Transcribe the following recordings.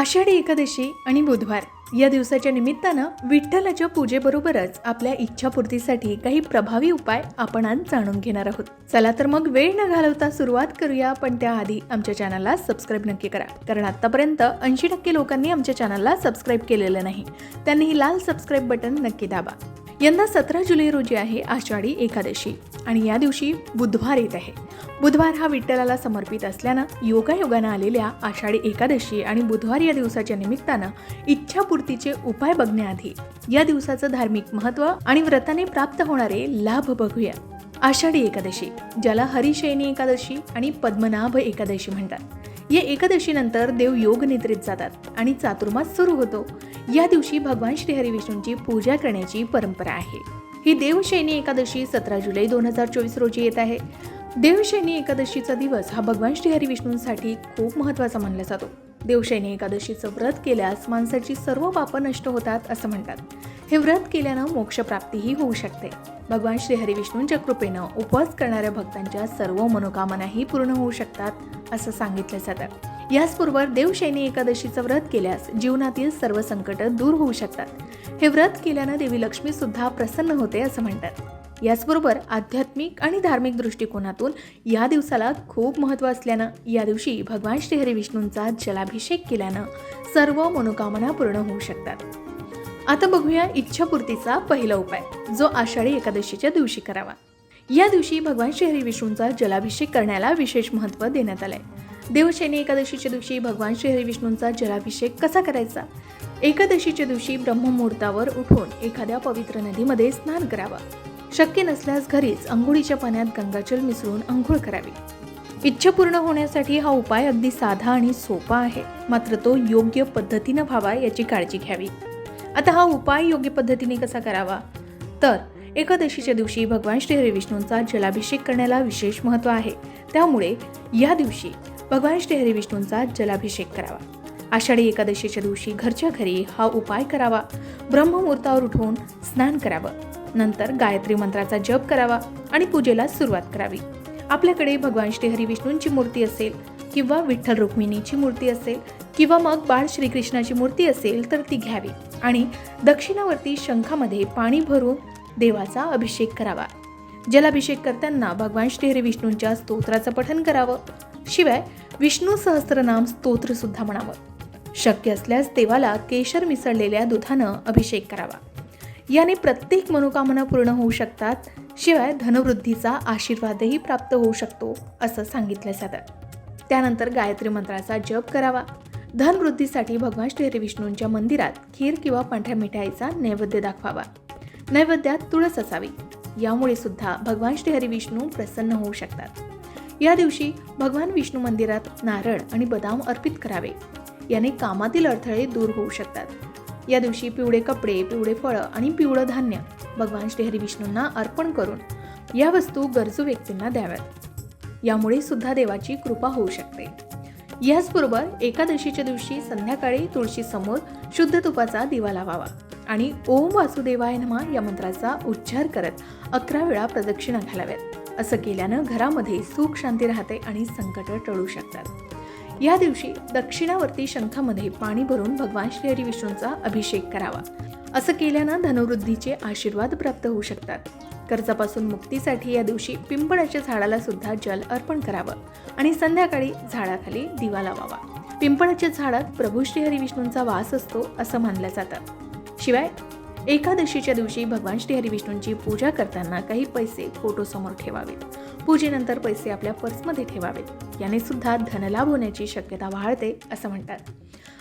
आषाढी एकादशी आणि बुधवार या दिवसाच्या निमित्तानं विठ्ठलाच्या पूजेबरोबरच आपल्या इच्छापूर्तीसाठी काही प्रभावी उपाय आपण आज जाणून घेणार आहोत. चला तर मग वेळ न घालवता सुरुवात करूया. पण त्याआधी आमच्या चॅनलला सबस्क्राईब नक्की करा. कारण आतापर्यंत ऐंशी टक्के लोकांनी आमच्या चॅनलला सबस्क्राईब केलेलं नाही. त्यांनी ही लाल सबस्क्राईब बटन नक्की दाबा. यंदा सतरा जुलै रोजी आहे आषाढी एकादशी आणि या दिवशी बुधवार येत आहे. बुधवार हा विठ्ठलाला समर्पित असल्यानं योगायोगानं आलेल्या आषाढी एकादशी आणि बुधवार या दिवसाच्या निमित्तानं इच्छापूर्तीचे उपाय बघण्याआधी या दिवसाचं धार्मिक महत्त्व आणि व्रताने प्राप्त होणारे लाभ बघूया. आषाढी एकादशी ज्याला हरिशयनी एकादशी आणि पद्मनाभ एकादशी म्हणतात. या एकादशीनंतर देव योग निद्रेत जातात आणि चातुर्मास सुरू होतो. या दिवशी भगवान श्रीहरी विष्णूंची पूजा करण्याची परंपरा आहे. ही देवशैनी एकादशी सतरा जुलै दोन हजार चोवीस रोजी येत आहे. देवशैनी एकादशीचा दिवस हा भगवान श्रीहरी विष्णूंसाठी खूप महत्त्वाचा मानला जातो. देवशैनी एकादशीचं व्रत केल्यास माणसाची सर्व पापं नष्ट होतात असं म्हणतात. हे व्रत केल्यानं मोक्षप्राप्तीही होऊ शकते. भगवान श्रीहरी विष्णूंच्या कृपेनं उपवास करणाऱ्या भक्तांच्या सर्व मनोकामनाही पूर्ण होऊ शकतात. असं सांगितलं जातं. याचबरोबर देवशैनी एकादशीचं व्रत केल्यास जीवनातील सर्व संकट दूर होऊ शकतात. हे व्रत केल्यानं देवी लक्ष्मी सुद्धा प्रसन्न होते असं म्हणतात. याचबरोबर आध्यात्मिक आणि धार्मिक दृष्टिकोनातून या दिवसाला खूप महत्त्व असल्यानं या दिवशी भगवान श्रीहरी विष्णूंचा जलाभिषेक केल्यानं सर्व मनोकामना पूर्ण होऊ शकतात. आता बघूया इच्छापूर्तीचा पहिला उपाय जो आषाढी एकादशीच्या दिवशी करावा. या दिवशी भगवान श्रीहरी विष्णूंचा जलाभिषेक करण्याला विशेष महत्त्व देण्यात आलंय. देवशैनी एकादशीच्या दिवशी भगवान श्रीहरी विष्णूंचा जलाभिषेक कसा करायचा? एकादशीच्या दिवशी ब्रह्ममुहूर्तावर उठून एखाद्या पवित्र नदीमध्ये स्नान करावा. शक्य नसल्यास घरीच अंघोळीच्या पाण्यात गंगाजल मिसळून अंघोळ करावी. इच्छा पूर्ण होण्यासाठी हा उपाय अगदी साधा आणि सोपा आहे. मात्र तो योग्य पद्धतीनं व्हावा याची काळजी घ्यावी. आता हा उपाय योग्य पद्धतीने कसा करावा? तर एकादशीच्या दिवशी भगवान श्रीहरी विष्णूंचा जलाभिषेक करण्याला विशेष महत्त्व आहे. त्यामुळे या दिवशी भगवान श्रीहरी विष्णूंचा जलाभिषेक करावा. आषाढी एकादशीच्या दिवशी घरच्या घरी हा उपाय करावा. ब्रह्ममुहूर्तावर उठून स्नान करावं. नंतर गायत्री मंत्राचा जप करावा आणि पूजेला सुरुवात करावी. आपल्याकडे भगवान श्रीहरी विष्णूंची मूर्ती असेल किंवा विठ्ठल रुक्मिणीची मूर्ती असेल किंवा मग बाळ श्रीकृष्णाची मूर्ती असेल तर ती घ्यावी. आणि दक्षिणावरती शंखामध्ये पाणी भरून देवाचा अभिषेक करावा. जलाभिषेक करताना भगवान श्रीहरी विष्णूंच्या स्तोत्राचं पठन करावं. शिवाय विष्णू सहस्त्रनाम स्तोत्रसुद्धा म्हणावं. शक्य असल्यास देवाला केशर मिसळलेल्या दुधानं अभिषेक करावा. याने प्रत्येक मनोकामना पूर्ण होऊ शकतात. शिवाय धनवृद्धीचा आशीर्वादही प्राप्त होऊ शकतो असं सांगितलं जातं. त्यानंतर गायत्री मंत्राचा जप करावा. धनवृद्धीसाठी भगवान श्रीहरी विष्णूंच्या मंदिरात खीर किंवा पांढऱ्या मिठाईचा नैवेद्य दाखवावा. नैवेद्यात तुळस असावी. यामुळे सुद्धा भगवान श्रीहरी विष्णू प्रसन्न होऊ शकतात. या दिवशी भगवान विष्णू मंदिरात नारळ आणि बदाम अर्पित करावे. याने कामातील अडथळे दूर होऊ शकतात. या दिवशी पिवळे कपडे पिवळे फळं आणि पिवळं धान्य भगवान श्रीहरी विष्णूंना अर्पण करून या वस्तू गरजू व्यक्तींना द्याव्यात. यामुळे सुद्धा देवाची कृपा होऊ शकते. याचबरोबर एकादशीच्या दिवशी संध्याकाळी तुळशीसमोर शुद्ध तुपाचा दिवा लावावा. आणि ओम वासुदेवाय नमा या मंत्राचा उच्चार करत अकरा वेळा प्रदक्षिणा घालाव्यात. असं केल्यानं घरामध्ये सुख शांती राहते आणि संकट टळू शकतात. या दिवशी दक्षिणावर्ती शंखामध्ये पाणी भरून भगवान श्रीहरी विष्णूंचा अभिषेक करावा. असं केल्यानं धनवृद्धीचे आशीर्वाद प्राप्त होऊ शकतात. कर्जापासून मुक्तीसाठी या दिवशी पिंपळाच्या झाडाला सुद्धा जल अर्पण करावं आणि संध्याकाळी झाडाखाली दिवा लावावा. पिंपळाच्या झाडात प्रभू श्रीहरी विष्णूंचा वास असतो असं मानलं जातं. शिवाय एकादशीच्या दिवशी भगवान श्रीहरी विष्णूंची पूजा करताना काही पैसे फोटोसमोर ठेवावेत. पूजेनंतर पैसे आपल्या पर्समध्ये ठेवावेत. याने सुद्धा धनलाभ होण्याची शक्यता वाढते असं म्हणतात.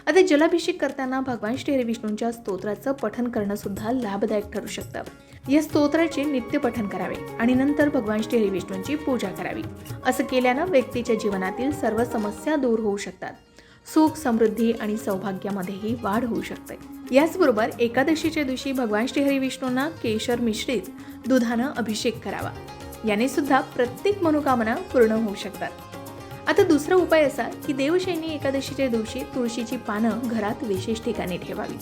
आता जलाभिषेक करताना भगवान श्रीहरी विष्णूंच्या स्तोत्राचं पठन करणं सुद्धा लाभदायक ठरू शकतं. या स्तोत्राचे नित्य पठन करावे आणि नंतर भगवान श्रीहरी विष्णूंची पूजा करावी. असं केल्यानं व्यक्तीच्या जीवनातील सर्व समस्या दूर होऊ शकतात. सुख समृद्धी आणि सौभाग्यामध्येही वाढ होऊ शकते. याचबरोबर एकादशीच्या दिवशी भगवान श्रीहरी विष्णूंना केशर मिश्रित दुधानं अभिषेक करावा. याने सुद्धा प्रत्येक मनोकामना पूर्ण होऊ शकतात. आता दुसरा उपाय असा की देवशैनी एकादशीच्या दिवशी तुळशीची पानं घरात विशेष ठिकाणी ठेवावी.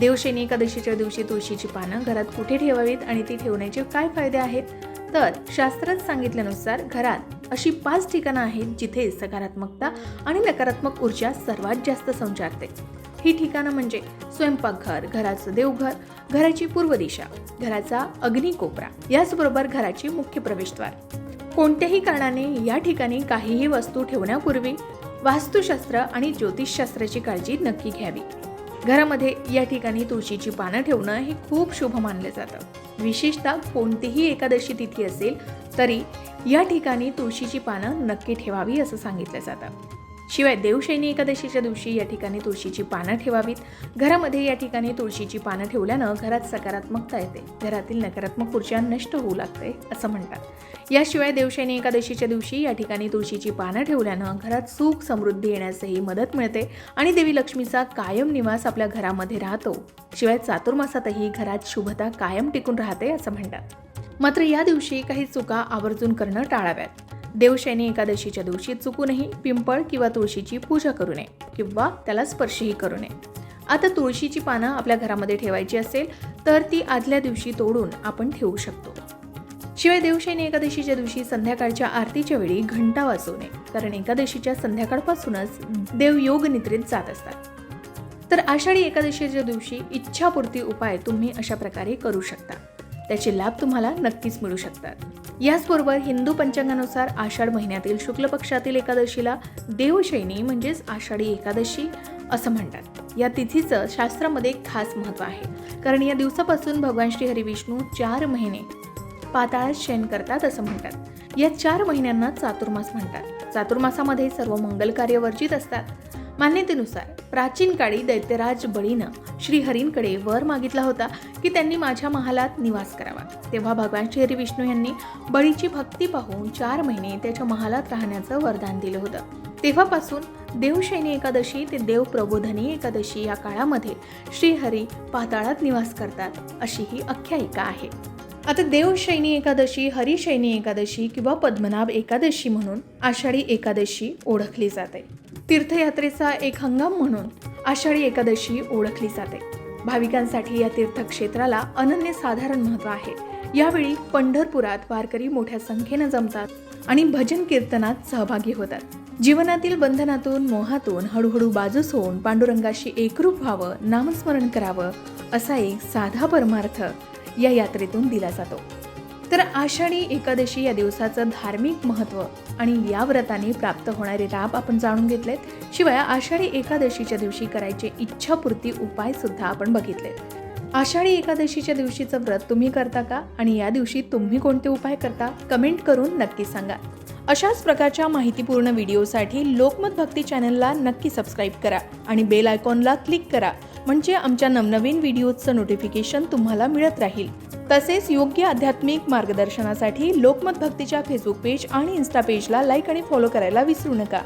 देवशैनी एकादशीच्या दिवशी तुळशीची पानं घरात कुठे ठेवावीत आणि ती ठेवण्याचे काय फायदे आहेत? तर शास्त्रात सांगितल्यानुसार घरात अशी पाच ठिकाणं आहेत जिथे सकारात्मकता आणि नकारात्मक ऊर्जा सर्वात जास्त संचारते. ही ठिकाणं म्हणजे स्वयंपाकघर घराचं देवघर घराची पूर्व दिशा घराचा अग्निकोपरा याचबरोबर घराची मुख्य प्रवेशद्वार. कोणत्याही कारणाने या ठिकाणी काहीही वस्तू ठेवण्यापूर्वी वास्तुशास्त्र आणि ज्योतिषशास्त्राची काळजी नक्की घ्यावी. घरामध्ये या ठिकाणी तुळशीची पानं ठेवणं हे खूप शुभ मानलं जातं. विशेषतः कोणतीही एकादशी तिथी असेल तरी या ठिकाणी तुळशीची पानं नक्की ठेवावी असं सांगितलं जातं. शिवाय देवशैनी एकादशीच्या दिवशी या ठिकाणी तुळशीची पानं ठेवावीत. घरामध्ये या ठिकाणी तुळशीची पानं ठेवल्यानं घरात सकारात्मकता येते. घरातील नकारात्मक ऊर्जा नष्ट होऊ लागते असं म्हणतात. याशिवाय देवशैनी एकादशीच्या दिवशी या ठिकाणी तुळशीची पानं ठेवल्यानं घरात सुख समृद्धी येण्यासही मदत मिळते आणि देवी लक्ष्मीचा कायम निवास आपल्या घरामध्ये राहतो. शिवाय चातुर्मासातही घरात शुभता कायम टिकून राहते असं म्हणतात. मात्र या दिवशी काही चुका आवर्जून करणं टाळाव्यात. देवशयनी एकादशीच्या दिवशी चुकूनही पिंपळ किंवा तुळशीची पूजा करू नये किंवा त्याला स्पर्शही करू नये. आता तुळशीची पानं आपल्या घरामध्ये ठेवायची असेल तर ती आदल्या दिवशी तोडून आपण ठेवू शकतो. शिवाय देवशैनी एकादशीच्या दिवशी संध्याकाळच्या आरतीच्या वेळी घंटा वाजवू नये कारण एकादशीच्या संध्याकाळपासूनच देव योग निद्रेत जात असतात. तर आषाढी एकादशीच्या दिवशी इच्छापूर्ती उपाय तुम्ही अशा प्रकारे करू शकता. त्याचे लाभ तुम्हाला नक्कीच मिळू शकतात. याचबरोबर हिंदू पंचांगानुसार आषाढ महिन्यातील शुक्ल पक्षातील एकादशीला देवशैनी म्हणजेच आषाढी एकादशी असं म्हणतात. या तिथीचं शास्त्रामध्ये एक खास महत्त्व आहे. कारण या दिवसापासून भगवान श्री हरिविष्णू चार महिने पाताळात शयन करतात असं म्हणतात. या चार महिन्यांना चातुर्मास म्हणतात. चातुर्मासामध्ये सर्व मंगल कार्य वर्जित असतात. मान्यतेनुसार प्राचीन काळी दैत्यराज बळीनं श्रीहरींकडे वर मागितला होता की त्यांनी माझ्या महालात निवास करावा. तेव्हा भगवान श्री विष्णू यांनी बळीची भक्ती पाहून चार महिने त्याच्या महालात राहण्याचं वरदान दिलं होतं. तेव्हापासून देवशैनी एकादशी ते देव प्रबोधनी एकादशी या काळामध्ये श्रीहरी पाताळात निवास करतात अशी ही आख्यायिका आहे. आता देवशैनी एकादशी हरिशैनी एकादशी किंवा पद्मनाभ एकादशी म्हणून आषाढी एकादशी ओळखली जाते. तीर्थयात्रेचा एक हंगाम म्हणून आषाढी एकादशी ओळखली जाते. भाविकांसाठी या तीर्थक्षेत्राला अनन्यसाधारण महत्त्व आहे. यावेळी पंढरपुरात वारकरी मोठ्या संख्येनं जमतात आणि भजन कीर्तनात सहभागी होतात. जीवनातील बंधनातून मोहातून हळूहळू बाजूस होऊन पांडुरंगाशी एकरूप व्हावं नामस्मरण करावं असा एक साधा परमार्थ या यात्रेतून दिला जातो. तर आषाढी एकादशी या दिवसाचं धार्मिक महत्त्व आणि या व्रताने प्राप्त होणारे लाभ आपण जाणून घेतलेत. शिवाय आषाढी एकादशीच्या दिवशी करायचे इच्छापूर्ती उपाय सुद्धा आपण बघितले आषाढी एकादशीच्या दिवशीचं व्रत तुम्ही करता का? आणि या दिवशी तुम्ही कोणते उपाय करता? कमेंट करून नक्की सांगा. अशाच प्रकारच्या माहितीपूर्ण व्हिडिओसाठी लोकमत भक्ती चॅनलला नक्की सबस्क्राईब करा आणि बेल आयकॉनला क्लिक करा म्हणजे आमच्या नवनवीन व्हिडिओचं नोटिफिकेशन तुम्हाला मिळत राहील. तसेच योग्य आध्यात्मिक मार्गदर्शनासाठी लोकमत भक्तीच्या फेसबुक पेज आणि इन्स्टा पेजला लाईक आणि फॉलो करायला विसरू नका.